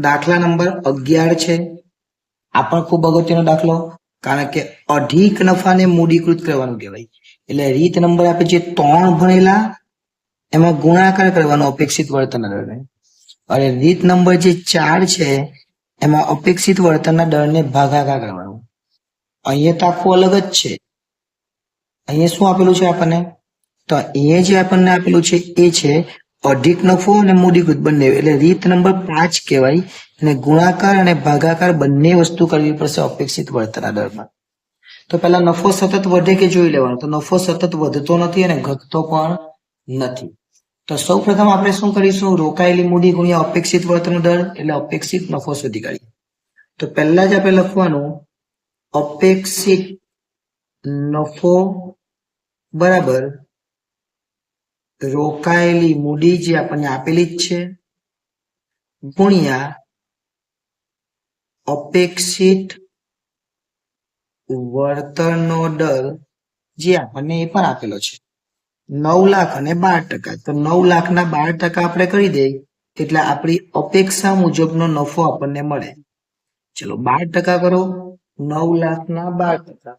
દાખલા નંબર અગિયાર છે. આ પણ ખૂબ અગત્યનો દાખલો, કારણ કે અધિક નફાને મૂડીકૃત કરવાનું કહેવાય. એટલે રીત નંબર આપે છે ત્રણ ભણેલા, એમાં ગુણાકાર કરવાનો અપેક્ષિત વર્તનના દરને. અને રીત નંબર જે ચાર છે, એમાં અપેક્ષિત વર્તનના દરને ભાગાકાર કરવાનો. અહીંયા તો આખું અલગ જ છે. અહીંયા શું આપેલું છે આપણને? તો અહીંયા જે આપણને આપેલું છે એ છે અધિક નફો અને મૂડીકૃત બંને. એટલે રીત નંબર પાંચ કહેવાય અને ગુણાકાર અને ભાગાકાર બંને વસ્તુ કરવી પડશે અપેક્ષિત વર્તનના દરમાં. તો પહેલા નફો સતત વધે કે જોઈ લેવાનો? તો નફો સતત વધતો નથી અને ઘટતો પણ નથી. તો સૌ પ્રથમ આપણે શું કરીશું? રોકાયેલી મૂડી ગુણ્યા અપેક્ષિત વર્તનનો દર, એટલે અપેક્ષિત નફો શોધી કાઢીએ. તો પહેલા જ આપણે લખવાનું, અપેક્ષિત નફો બરાબર રોકાયેલી મૂડી જે આપણને આપેલી જ છે, ગુણ્યા અપેક્ષિત વળતરનો દર જે આપણને એ પણ આપેલો છે. નવ લાખ અને બાર ટકા. તો નવ લાખના બાર ટકા આપણે કરી દઈએ એટલે આપણી અપેક્ષા મુજબનો નફો આપણને મળે. ચલો, બાર ટકા કરો. નવ લાખના બાર ટકા.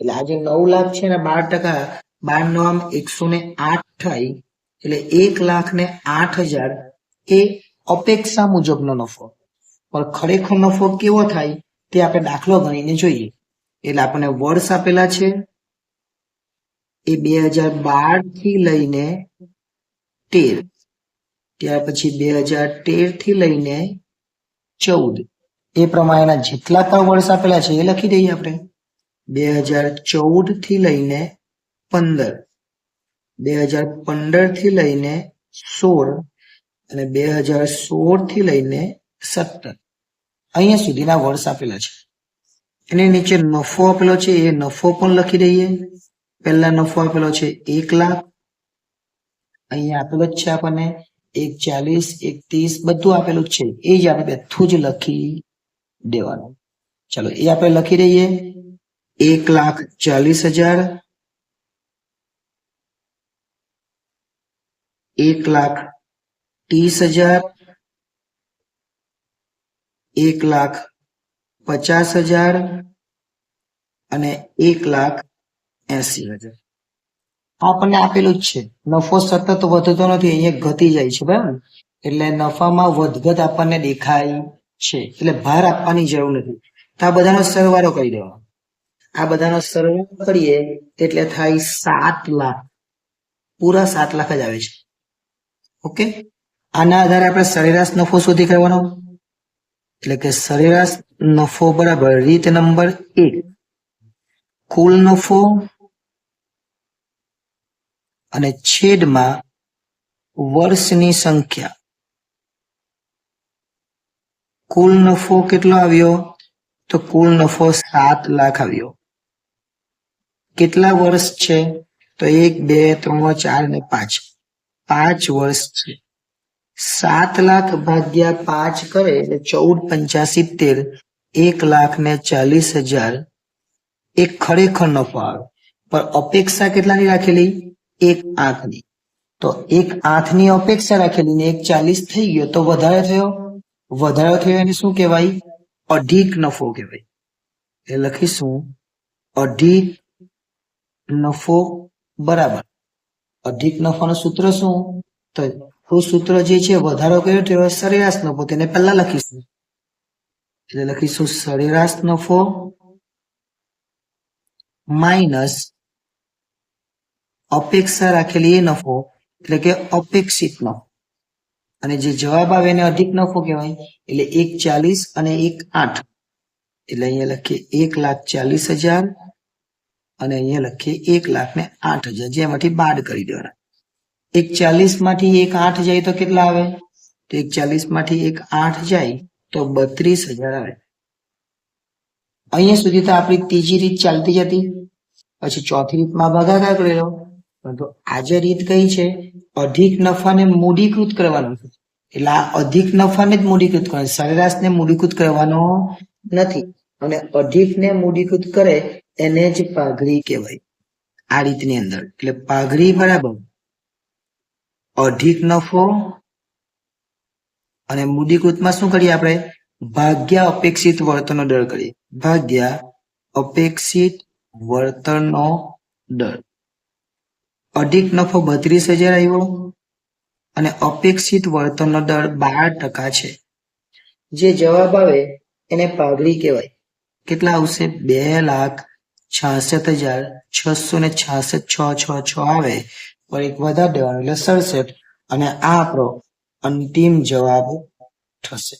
એટલે આજે નવ લાખ છે ને બાર ટકા બાર નો આમ એકસો ને આઠ થાય, એટલે એક લાખ ને આઠ હજાર એ અપેક્ષા મુજબનો નફો. પણ ખરેખર નફો કેવો થાય તે આપણે દાખલો ગણીને જોઈએ. એટલે આપણને વર્ષ આપેલા છે, એ બે હજાર બારથી લઈને તેર. ત્યાર પછી બે હજાર તેરથી લઈને ચૌદ. એ પ્રમાણેના જેટલા પણ વર્ષ આપેલા છે એ લખી દઈએ આપણે. બે હજાર ચૌદથી લઈને પંદર. બે હજાર પંદરથી લઈને સોળ અને બે હજાર સોળથી લઈને સત્તર. અહીંયા સુધીના વર્ષ આપેલા છે. એની નીચે નફો આપેલો છે, એ નફો પણ લખી દઈએ. પહેલા નફો આપેલો છે એક લાખ. અહીંયા આપેલો જ છે આપણને એક ચાલીસ, એક ત્રીસ, બધું આપેલું જ છે. એ જ આપણે બધું જ લખી દેવાનું. ચાલો, એ આપણે લખી દઈએ. એક લાખ ચાલીસ હજાર એક લાખ ત્રીસ હજાર એક લાખ પચાસ હજાર અને એક લાખ એસી હજાર આપણને આપેલું જ છે. નફો સતત વધતો નથી, અહીંયા ઘટી જાય છે, બરાબર? એટલે નફામાં વધઘટ આપણને દેખાય છે. એટલે ભાર આપવાની જરૂર નથી. તો આ બધાનો સરવાળો કરી દેવાનો આ બધાનો સરવાળો કરીએ, એટલે થાય સાત લાખ. પૂરા સાત લાખ જ આવે છે. ઓકે? આના આધારે આપણે સરેરાશ નફો શોધી કરવાનો. એટલે કે સરેરાશ નફો બરાબર રીત નંબર એક. કુલ નફો અને છેદમાં વર્ષની સંખ્યા. કુલ નફો કેટલો આવ્યો? તો કુલ નફો સાત લાખ આવ્યો. કેટલા વર્ષ છે? તો એક, બે, ત્રણ, ચાર ને પાંચ. પાંચ વર્ષ છે. સાત લાખ ભાગ્યા પાંચ કરે એટલે ચૌદ પંચા એક લાખ ને ચાલીસ હજાર. એ ખરેખર નફો આવે પણ અપેક્ષા કેટલાની રાખેલી? એક આંખની. તો એક આંખની અપેક્ષા રાખેલી ને એક ચાલીસ થઈ ગયો તો વધારે થયો? વધારો થયો એને શું કહેવાય? અઢીક નફો કહેવાય. એ લખીશું. અઢીક નફો બરાબર. અધિક નફાનું સૂત્ર શું? તો સૂત્ર જે છે, વધારો કર્યો તે સરેરાશ નફો. તેને પહેલા લખીશું. એટલે લખીશું સરેરાશ નફો માઇનસ અપેક્ષા રાખેલી એ નફો, એટલે કે અપેક્ષિત નફો. અને જે જવાબ આવે એને અધિક નફો કહેવાય. એટલે એક ચાલીસ અને એક આઠ. એટલે અહીંયા લખીએ એક લાખ ચાલીસ હજાર અને અહીંયા લખીએ એક લાખ ને આઠ હજાર જેમાંથી બાદ કરી દેવાના. એક ચાલીસમાંથી એક આઠ જાય તો કેટલા આવે? તો એક ચાલીસમાંથી એક આઠ જાય તો બત્રીસ હજાર આવે. અહીંયા સુધી તો આપણી ત્રીજી રીત ચાલતી જતી. પછી ચોથી રીતમાં ભાગાકાર કરેલો. પરંતુ આજે રીત કઈ છે? અધિક નફાને મૂડીકૃત કરવાનું છે. એટલે આ અધિક નફાને જ મૂડીકૃત કરવાનું સરેરાશને મૂડીકૃત કરવાનો નથી. અને અધિકને મૂડીકૃત કરે એને જ પાઘડી કહેવાય. આ રીતની અંદર. એટલે પાઘડી બરાબર. અધિક નફો અને મૂડીકૃતમાં શું કરીએ આપણે? ભાગ્યા અપેક્ષિત વર્તનનો દર કરીએ. ભાગ્યા અપેક્ષિત વર્તનનો દર. અધિક નફો બત્રીસ હજાર આવ્યો અને અપેક્ષિત વર્તનનો દર બાર ટકા છે. જે જવાબ આવે એને પાઘડી કહેવાય. કેટલા આવશે? બે લાખ છાસઠ હજાર છસો ને છાસઠ છ છ છ આવે પર એક વધારે દેવાનું એટલે સડસઠ. અને આ આપણો અંતિમ જવાબ થશે.